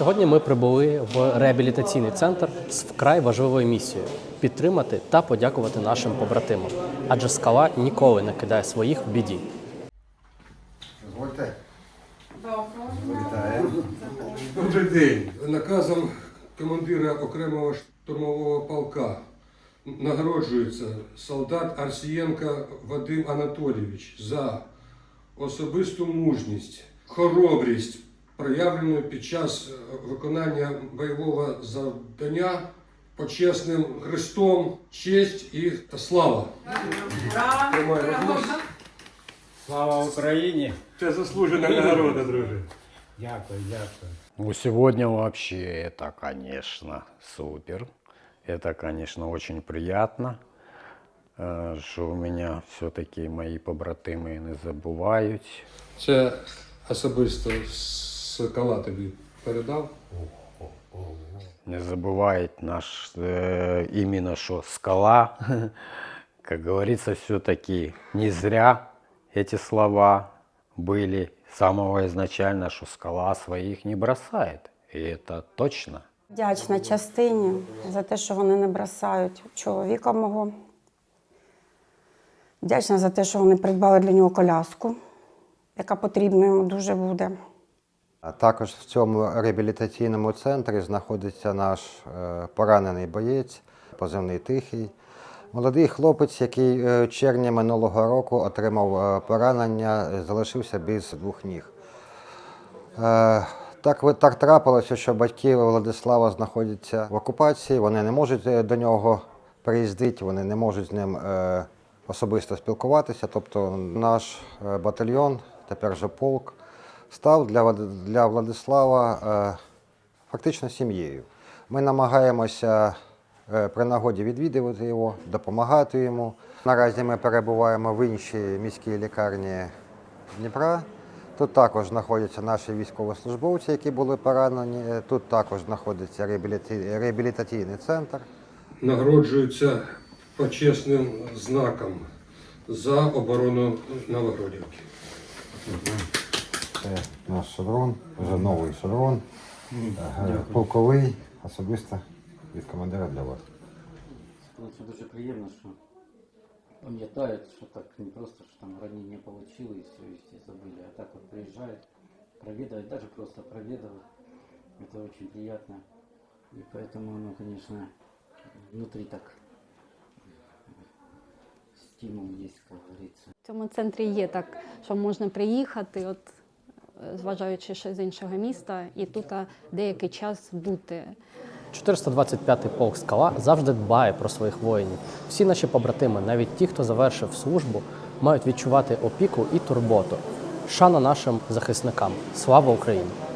Сьогодні ми прибули в реабілітаційний центр з вкрай важливою місією підтримати та подякувати нашим побратимам. Адже скала ніколи не кидає своїх в біді. Дозвольте. Добрий день. Наказом командира окремого штурмового полка нагороджується солдат Арсієнко Вадим Анатолійович за особисту мужність, хоробрість, проявлену під час е, виконання бойового завдання почесним Христом, честь і слава. Тримай, розмовь. Слава Україні! Це заслужена нагорода, друже. Дякую, дякую. Ну, сегодня вообще это, конечно, супер. Это, конечно, очень приятно, э, что у меня все-таки мої побратими не забувають. Це особисто Сокола тобі передав. Не забывает наш э, именно что скала. Как говорится, все-таки не зря эти слова были с самого изначально, что скала своих не бросает. И это точно. Вдячна частині за те, що вони не бросають чоловіка мого. Вдячна за те, що вони придбали для нього коляску, яка потрібна йому дуже буде. А також в цьому реабілітаційному центрі знаходиться наш е, поранений боєць, позивний тихий. Молодий хлопець, який е, в червні минулого року отримав е, поранення, залишився без двох ніг. Так, так трапилося, що батьки Владислава знаходяться в окупації, вони не можуть до нього приїздити, вони не можуть з ним особисто спілкуватися. Тобто наш батальйон, тепер же полк, став для, для Владислава е, фактично сім'єю. Ми намагаємося е, при нагоді відвідувати його, допомагати йому. Наразі ми перебуваємо в іншій міській лікарні Дніпра. Тут також знаходяться наші військовослужбовці, які були поранені. Е, Тут також знаходиться реабілітаційний центр. Нагороджується почесним знаком за оборону Новогродівки Це наш шадрон, вже новий шадрон, е, полковий, особисто від командира для вас. Ну, Це дуже приємно, що пам'ятають, що так не просто, що там ранення получили і все, і всі забыли, а так вот приезжают, проведывать, даже просто проведывать. Это очень приятно. И поэтому, ну, конечно, внутри так стимул есть, как говорится. В цьому центрі є так, що можна приїхати, от, е, зважаючи ще з іншого міста, і тут деякий час бути. 425-й полк скала завжди дбає про своїх воїнів. Всі наші побратими, навіть ті, хто завершив службу, мають відчувати опіку і турботу. Шана нашим захисникам. Слава Україні!